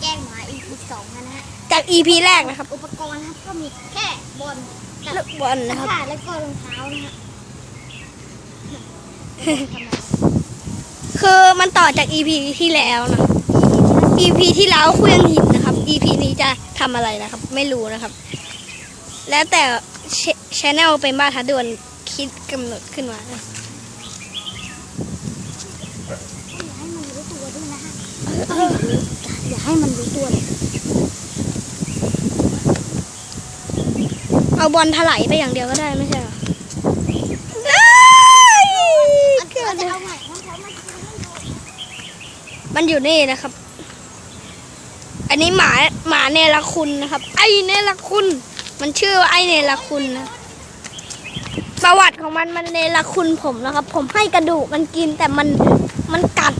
แกล้งหมา EP สองกันนะฮะจาก EP แรกนะครับ อุปกรณ์นะครับก็มีแค่บอลกับลูกบอลนะครับ ผ้าแล้วก็รองเท้านะฮะคือมันต่อจาก EP ที่แล้วนะ EP ที่แล้วเครื่องหินนะครับ EP นี้จะทำอะไรนะครับ ไม่รู้นะครับ แล้วแต่ชแนลเป็นบ้าทัดดวนคิดกำหนดขึ้นมานะอย่าให้มันรู้ตัวด้วยนะฮะ อย่าให้มันรู้ตัวเลยเอาบอลถลายไปอย่างเดียวก็ได้ไม่ใช่เหรอเกิดจะเอาใหม่นะเพราะมันอยู่นี่นะครับ อันนี้หมาหมาเนรคุณนะครับ ไอเนรคุณ มันชื่อว่าไอเนรคุณนะประวัติของมันมันเนรคุณผมนะครับ ผมให้กระดูกมันกินแต่มันมันกัด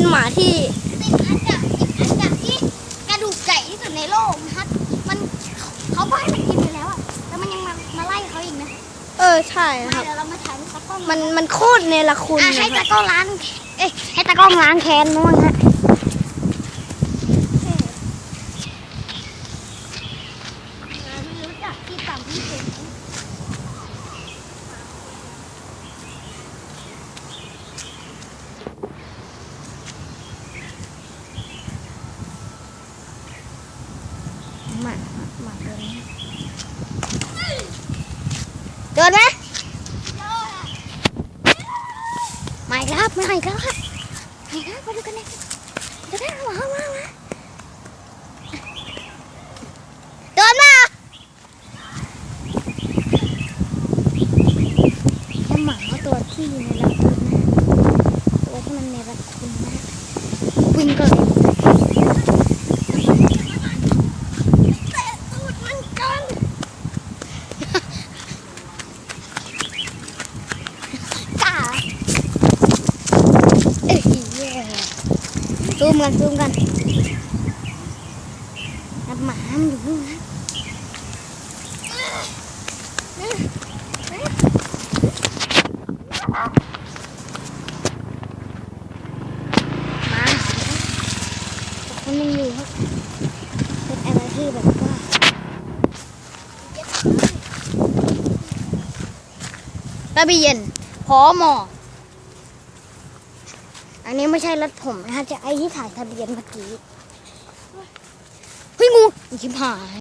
เป็นหมาที่ติดอันดับติดอันดับที่กระดูกใหญ่ที่สุดในโลกนะครับ มันเขาก็ให้มันกินไปแล้วอะแล้วมันยังมามาไล่เขาอีกนะเออใช่นะคมารับ เดี๋ยวเรามาถ่ายรูปตากล้องมันมันโคตรเนรคุณอะนะให้ครัตาบกล้องล้างเอ้ยให้ตากล้องล้างแค้นมั้งฮะไม่รู้จักที่ต่ำที่สูง หมา หมาตัวนี้เดินไหมไม่ครับไม่ครับไม่ครับมาดูกันเลยเดินมามามามาเดินมาแต่หมาตัวที่อยู่ในรักคุณนะตัวที่มันในรักคุณนะคุณก็เลยเตะตูดมันกัน จ้าเอ้ยเย่ซู มกันซูมกันนับหมามันอยู่นู่นนะมาแต่คนยังอยู่ครับเป็นอะไรที่แบบว่าตะบีเย็นพอหมอ อันนี้ไม่ใช่รถผมนะฮะจะไอที่ถ่ายทะเบียนเมื่อกี้ เฮ้ยงูชิบหาย